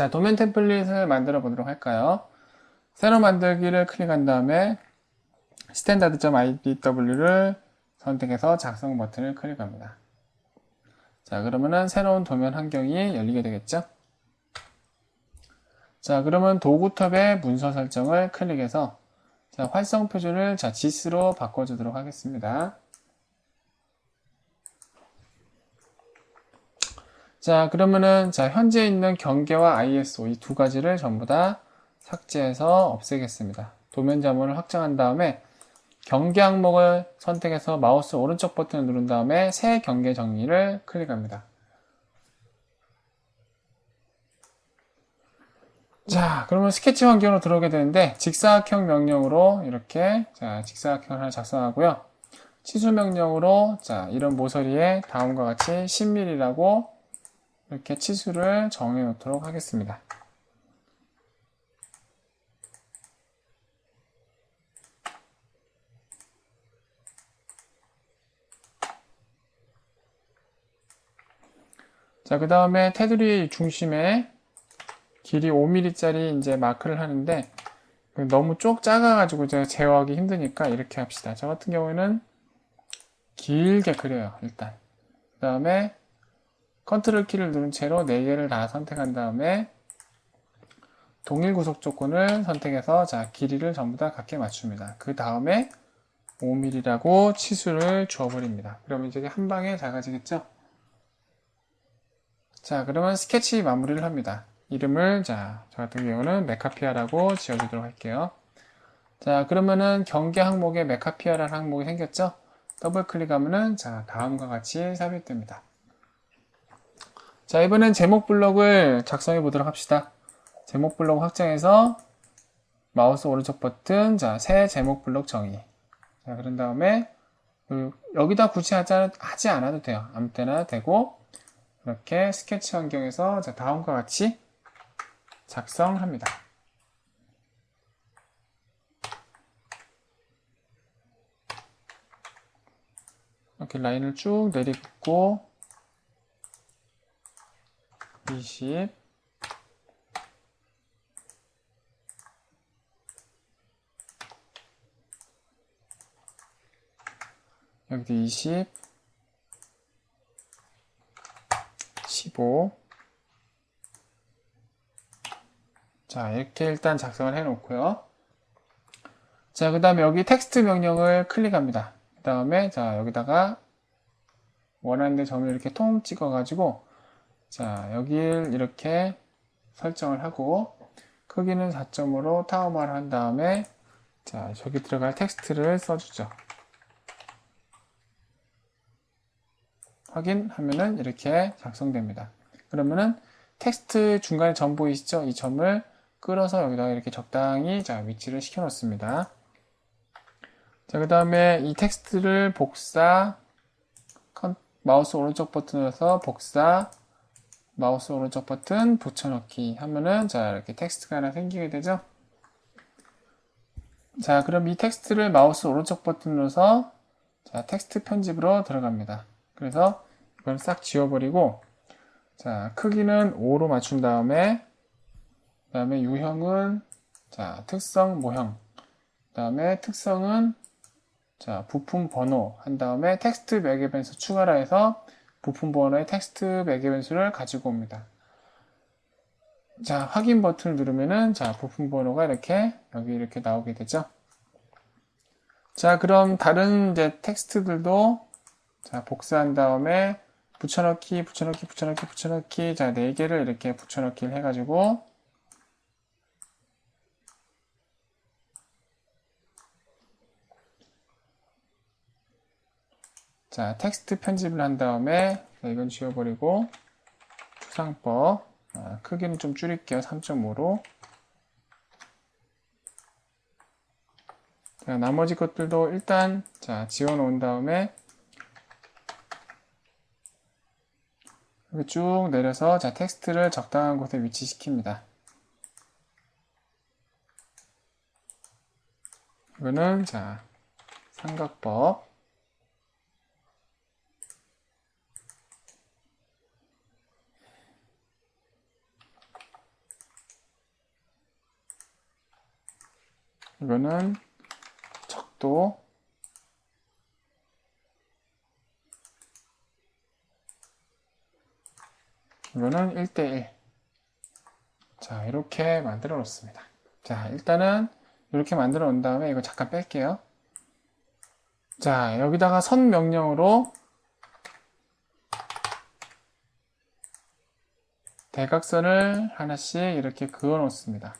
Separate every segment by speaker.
Speaker 1: 자, 도면 템플릿을 만들어 보도록 할까요? 새로 만들기를 클릭한 다음에 standard.idw를 선택해서 작성 버튼을 클릭합니다. 자, 그러면은 새로운 도면 환경이 열리게 되겠죠? 자, 그러면 도구톱의 문서 설정을 클릭해서 자, 활성 표준을 자, JIS로 바꿔주도록 하겠습니다. 자, 그러면은 자, 현재 있는 경계와 ISO 이 두 가지를 전부 다 삭제해서 없애겠습니다. 도면 자문을 확장한 다음에 경계 항목을 선택해서 마우스 오른쪽 버튼을 누른 다음에 새 경계 정리를 클릭합니다. 자, 그러면 스케치 환경으로 들어오게 되는데 직사각형 명령으로 이렇게 자, 직사각형을 하나 작성하고요. 치수 명령으로 자, 이런 모서리에 다음과 같이 10mm라고 이렇게 치수를 정해 놓도록 하겠습니다. 자, 그 다음에 테두리 중심에 길이 5mm짜리 이제 마크를 하는데 너무 쪽 작아가지고 제가 제어하기 힘드니까 이렇게 합시다. 저 같은 경우에는 길게 그려요, 일단. 그 다음에 컨트롤 키를 누른 채로 4개를 다 선택한 다음에 동일 구속 조건을 선택해서 자, 길이를 전부 다 같게 맞춥니다. 그 다음에 5mm라고 치수를 주어버립니다. 그러면 이제 한 방에 작아지겠죠? 자, 그러면 스케치 마무리를 합니다. 이름을, 자, 저 같은 경우는 메카피아라고 지어주도록 할게요. 자, 그러면은 경계 항목에 메카피아라는 항목이 생겼죠? 더블 클릭하면은, 자, 다음과 같이 삽입됩니다. 자, 이번엔 제목 블록을 작성해 보도록 합시다. 제목 블록 확장해서 마우스 오른쪽 버튼, 자, 새 제목 블록 정의. 자, 그런 다음에 여기다 굳이 하지 않아도 돼요. 아무 때나 되고 이렇게 스케치 환경에서 자, 다음과 같이 작성합니다. 이렇게 라인을 쭉 내리고 20 여기도 20 15 자, 이렇게 일단 작성을 해 놓고요. 자, 그 다음에 여기 텍스트 명령을 클릭합니다. 그 다음에 자, 여기다가 원하는 데 점을 이렇게 통 찍어 가지고 자, 여기를 이렇게 설정을 하고 크기는 4점으로 타워말을 한 다음에 자, 저기 들어갈 텍스트를 써주죠. 확인하면은 이렇게 작성됩니다. 그러면은 텍스트 중간에 점 보이시죠? 이 점을 끌어서 여기다가 이렇게 적당히 자 위치를 시켜 놓습니다. 자, 그 다음에 이 텍스트를 복사, 마우스 오른쪽 버튼으로서 복사, 마우스 오른쪽 버튼 붙여넣기 하면은 자, 이렇게 텍스트가 하나 생기게 되죠? 자, 그럼 이 텍스트를 마우스 오른쪽 버튼으로서 자, 텍스트 편집으로 들어갑니다. 그래서 이걸 싹 지워버리고 자, 크기는 5로 맞춘 다음에 그 다음에 유형은 자 특성 모형 그 다음에 특성은 자 부품 번호 한 다음에 텍스트 매개 변수 추가라 해서 부품 번호의 텍스트 매개 변수를 가지고 옵니다. 자 확인 버튼을 누르면은 자 부품 번호가 이렇게 여기 이렇게 나오게 되죠. 자 그럼 다른 이제 텍스트들도 자 복사한 다음에 붙여넣기 붙여넣기 붙여넣기 붙여넣기 자 4개를 이렇게 붙여넣기를 해 가지고 자, 텍스트 편집을 한 다음에 이건 지워버리고 추상법 아, 크기는 좀 줄일게요. 3.5로 자, 나머지 것들도 일단 자, 지워 놓은 다음에 이렇게 쭉 내려서 자, 텍스트를 적당한 곳에 위치시킵니다. 이거는 자, 삼각법 이거는 척도 이거는 1대1 자 이렇게 만들어 놓습니다. 자 일단은 이렇게 만들어 놓은 다음에 이거 잠깐 뺄게요. 자 여기다가 선 명령으로 대각선을 하나씩 이렇게 그어 놓습니다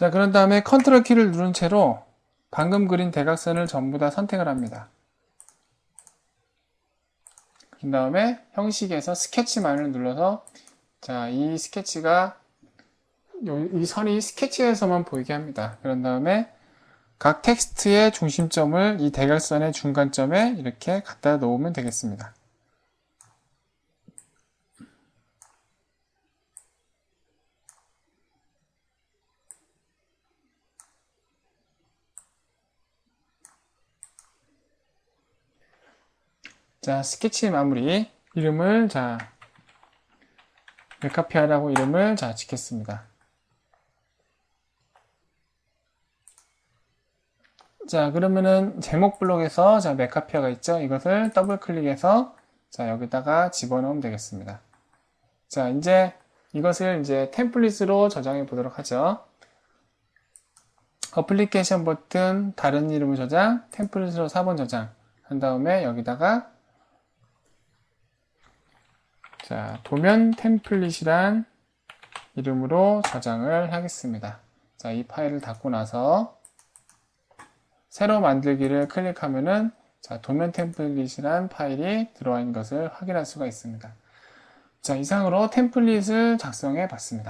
Speaker 1: 자, 그런 다음에 컨트롤 키를 누른 채로 방금 그린 대각선을 전부 다 선택을 합니다. 그 다음에 형식에서 스케치만을 눌러서 자, 이 스케치가 요- 이 선이 스케치에서만 보이게 합니다. 그런 다음에 각 텍스트의 중심점을 이 대각선의 중간점에 이렇게 갖다 놓으면 되겠습니다. 자, 스케치 마무리. 이름을, 자, 메카피아라고 이름을, 자, 짓겠습니다. 자, 그러면은 제목 블록에서, 자, 메카피아가 있죠? 이것을 더블 클릭해서, 자, 여기다가 집어넣으면 되겠습니다. 자, 이제 이것을 이제 템플릿으로 저장해 보도록 하죠. 어플리케이션 버튼, 다른 이름을 저장, 템플릿으로 4번 저장. 한 다음에 여기다가 자, 도면 템플릿이란 이름으로 저장을 하겠습니다. 자, 이 파일을 닫고 나서 새로 만들기를 클릭하면은 자, 도면 템플릿이란 파일이 들어와 있는 것을 확인할 수가 있습니다. 자, 이상으로 템플릿을 작성해 봤습니다.